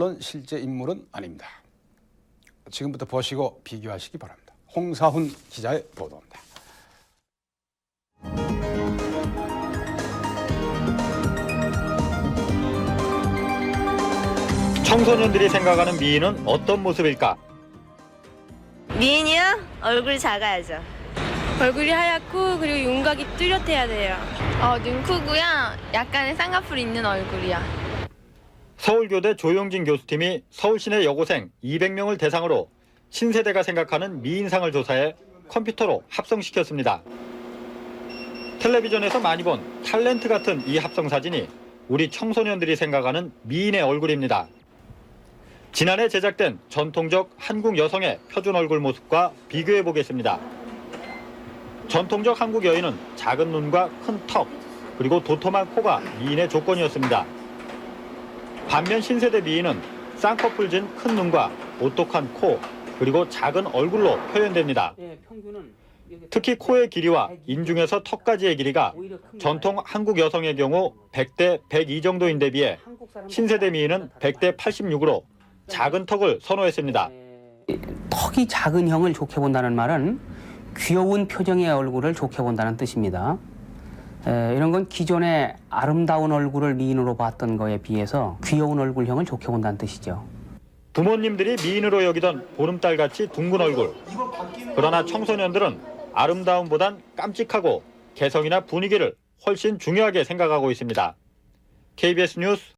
물론 실제 인물은 아닙니다. 지금부터 보시고 비교하시기 바랍니다. 홍사훈 기자의 보도입니다. 청소년들이 생각하는 미인은 어떤 모습일까? 미인이요? 얼굴이 작아야죠. 얼굴이 하얗고 그리고 윤곽이 뚜렷해야 돼요. 어, 눈 크고요. 약간의 쌍꺼풀 있는 얼굴이요. 서울교대 조용진 교수팀이 서울시내 여고생 200명을 대상으로 신세대가 생각하는 미인상을 조사해 컴퓨터로 합성시켰습니다. 텔레비전에서 많이 본 탤런트 같은 이 합성 사진이 우리 청소년들이 생각하는 미인의 얼굴입니다. 지난해 제작된 전통적 한국 여성의 표준 얼굴 모습과 비교해 보겠습니다. 전통적 한국 여인은 작은 눈과 큰 턱, 그리고 도톰한 코가 미인의 조건이었습니다. 반면 신세대 미인은 쌍꺼풀 진 큰 눈과 오똑한 코, 그리고 작은 얼굴로 표현됩니다. 특히 코의 길이와 인중에서 턱까지의 길이가 전통 한국 여성의 경우 100대 102 정도인 데 비해 신세대 미인은 100대 86으로 작은 턱을 선호했습니다. 턱이 작은 형을 좋게 본다는 말은 귀여운 표정의 얼굴을 좋게 본다는 뜻입니다. 에, 이런 건 기존의 아름다운 얼굴을 미인으로 봤던 거에 비해서 귀여운 얼굴형을 좋게 본다는 뜻이죠. 부모님들이 미인으로 여기던 보름달같이 둥근 얼굴. 그러나 청소년들은 아름다움보단 깜찍하고 개성이나 분위기를 훨씬 중요하게 생각하고 있습니다. KBS 뉴스